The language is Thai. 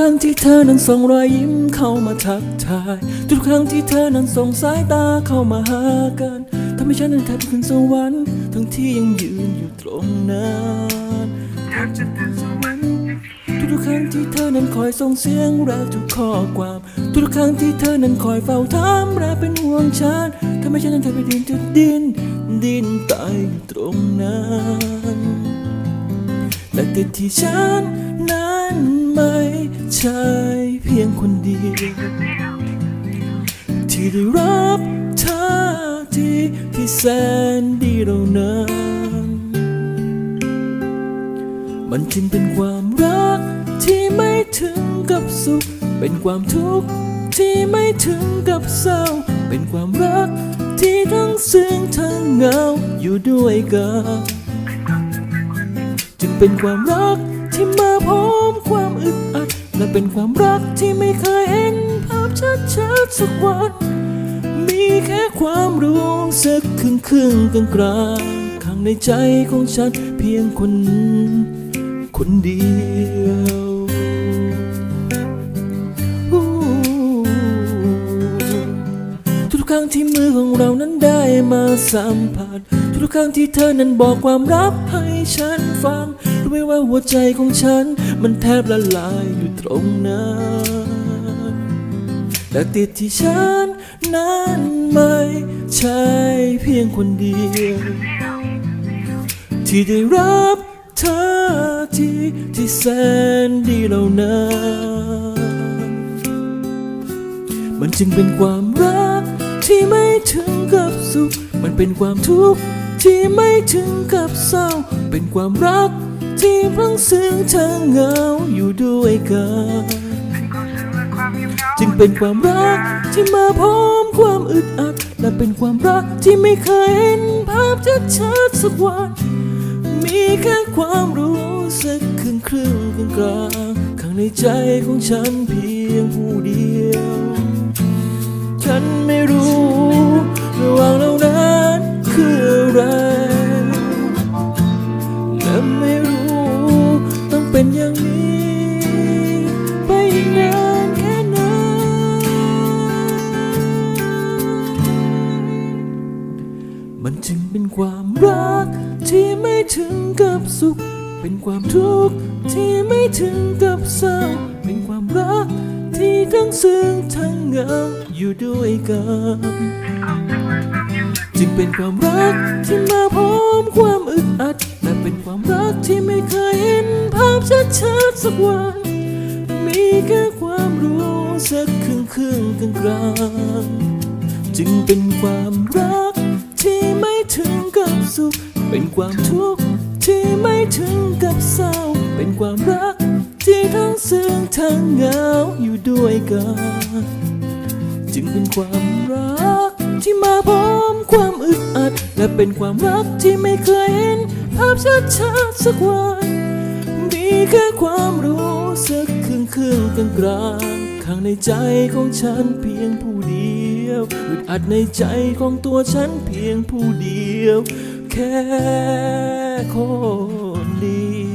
ครั้งที่เธอนั้นส่งรอยยิ้มเข้ามาทักทาย ทุกครั้งที่เธอนั้นส่งสายตาเข้ามาหากันทำให้ฉันนั้นแทบขึ้นสวรรค์ทั้งที่ยังยืนอยู่ตรงนั้นแทบจะถึงสวรรค์ทุกๆครั้งที่เธอนั้นคอยส่งเสียงรักทุกข้อความ ทุกๆครั้งที่เธอนั้นคอยเฝ้าถามและเป็นห่วงฉันทำให้ฉันนั้นแทบไปดินจุดดิน ดินตายอยู่ตรงนั้นแต่ติดที่ฉันนั้นไม่ ใช่เพียงคนเดียวที่ได้รับเธอที่ที่แสนดีเรานั้นมันจึงเป็นความรักที่ไม่ถึงกับสุข เป็นความทุกข์ที่ไม่ถึงกับเศร้า เป็นความรักที่ทั้งซึ้งทั้งเหงาอยู่ด้วยกันจึงเป็นความรักที่มาพร้อมความอึดอัด และเป็นความรักที่ไม่เคยเห็นภาพชัดๆสักวัน มีแค่ความรู้สึกครึ่งครึ่งกลางกลางข้างในใจของฉันเพียงคน คนเดียวทุกๆครั้งที่มือของเรานั้นได้มาสัมผัสทุกๆครั้งที่เธอนั้นบอกความรักให้ฉันฟัง ไหมว่าหัวใจของฉัน มันแทบละลายอยู่ตรงนั้นแต่ติดที่ฉันนั้นไม่ใช่เพียงคนเดียว ที่ได้รับเธอที่ที่แสนดีเหล่านั้นมันจึงเป็นความรักที่ไม่ถึงกับสุข มันเป็นความทุกข์ที่ไม่ถึงกับเศร้า เป็นความรัก ที่พลังซึ้งทั้งเหงาอยู่ด้วยกันจึงเป็นความรักที่มาพร้อมความอึดอัด และเป็นความรักที่ไม่เคยเห็นภาพชัดๆสักวัน มีแค่ความรู้สึกครึ่งครึ่งกลางกลางข้างในใจของฉันเพียงผู้เดียว ฉันไม่รู้ระหว่างเรานั้นคืออะไรและไม่ อย่างนี้ ไปอีกนานแค่ไหนมันจึงเป็นความรักที่ไม่ถึงกับสุข เป็นความทุกข์ที่ไม่ถึงกับเศร้า เป็นความรักที่ทั้งซึ้งทั้งเหงาอยู่ด้วยกันจึงเป็นความรักที่มาพร้อมความอึดอัดและเป็นความรักที่ไม่เคยเห็น ภาพชัดๆสักวัน มีแค่ความรู้สึกครึ่งครึ่งกลางกลางจึงเป็นความรักที่ไม่ถึงกับสุข เป็นความทุกข์ที่ไม่ถึงกับเศร้า เป็นความรักที่ทั้งซึ้งทั้งเหงาอยู่ด้วยกัน จึงเป็นความรักที่มาพร้อมความอึดอัด และเป็นความรักที่ไม่เคยเห็นภาพชัดๆสักวัน มีแค่ความรู้สึกครึ่งครึ่งกลางกลางข้างในใจของฉันเพียงผู้เดียวอึดอัดในใจของตัวฉันเพียงผู้เดียว แค่คนเดี